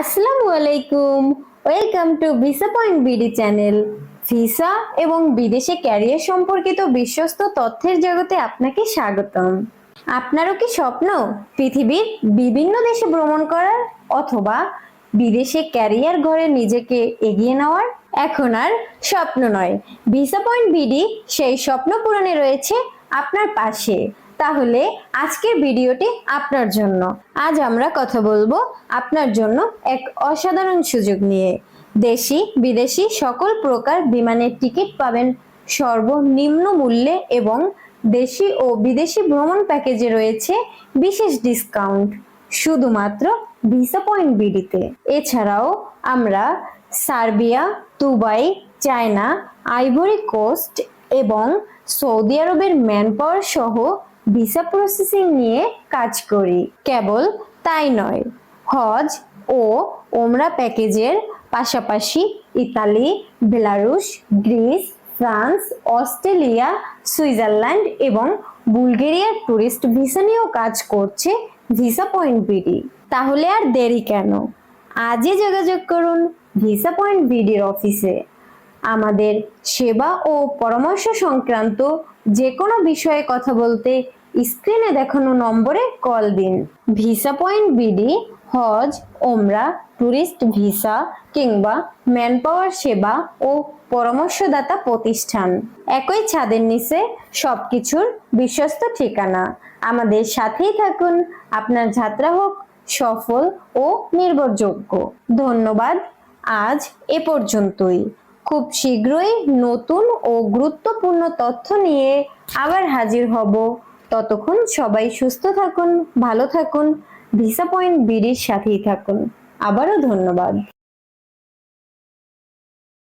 আসসালামু আলাইকুম। Welcome to visa point BD channel visa এবং বিদেশে ক্যারিয়ার সম্পর্কিত বিশ্বস্ত তথ্যের জগতে আপনাকে স্বাগতম। আপনারও কি স্বপ্ন পৃথিবীর বিভিন্ন দেশে ভ্রমণ করার অথবা বিদেশে ক্যারিয়ার গড়ে নিজেকে এগিয়ে নেওয়ার? এখন আর স্বপ্ন নয়। ভিসা পয়েন্ট বিডি সেই স্বপ্ন পূরণে রয়েছে আপনার পাশে। তাহলে আজকের ভিডিওটি আপনার জন্য। আজ আমরা কথা বলব আপনার জন্য এক অসাধারণ সুযোগ নিয়ে। দেশি, বিদেশি সকল প্রকার বিমানের টিকিট পাবেন। সর্বনিম্ন মূল্যে এবং দেশি ও বিদেশি ভ্রমণ প্যাকেজে রয়েছে বিশেষ ডিসকাউন্ট, শুধুমাত্র ভিসা পয়েন্ট বিডিতে। এছাড়াও আমরা Serbia, Dubai, China, Ivory Coast এবং সৌদি আরবের ম্যান পাওয়ার সহ ভিসা প্রসেসিং নিয়ে কাজ করি। কেবল তাই নয়, হজ ও ওমরা প্যাকেজের পাশাপাশি Italy, Belarus, Greece, France, Australia, Switzerland এবং বুলগেরিয়ার টুরিস্ট ভিসা নিয়েও কাজ করছে ভিসা পয়েন্ট বিডি। তাহলে আর দেরি কেন? আজই যোগাযোগ করুন ভিসা পয়েন্ট বিডির অফিসে। আমাদের সেবা ও পরামর্শ সংক্রান্ত যে কোনো বিষয়ে কথা বলতে স্ক্রিনে দেখানো নম্বরে কল দিন। ভিসা পয়েন্ট বিডি, হজ, ওমরা ট্যুরিস্ট ভিসা কিংবা ম্যানপাওয়ার সেবা ও পরামর্শদাতা প্রতিষ্ঠান। একই ছাদের নিচে সবকিছুর বিশ্বস্ত ঠিকানা। আমাদের সাথেই থাকুন। আপনার যাত্রা হোক, সফল ও নির্ভরযোগ্য। ধন্যবাদ। আজ এ পর্যন্তই। খুব শীঘ্রই নতুন ও গুরুত্বপূর্ণ তথ্য নিয়ে আবার হাজির হব। ততক্ষণ সবাই সুস্থ থাকুন, ভালো থাকুন, ভিসা পয়েন্ট বিডির সাথেই থাকুন। আবারও ধন্যবাদ।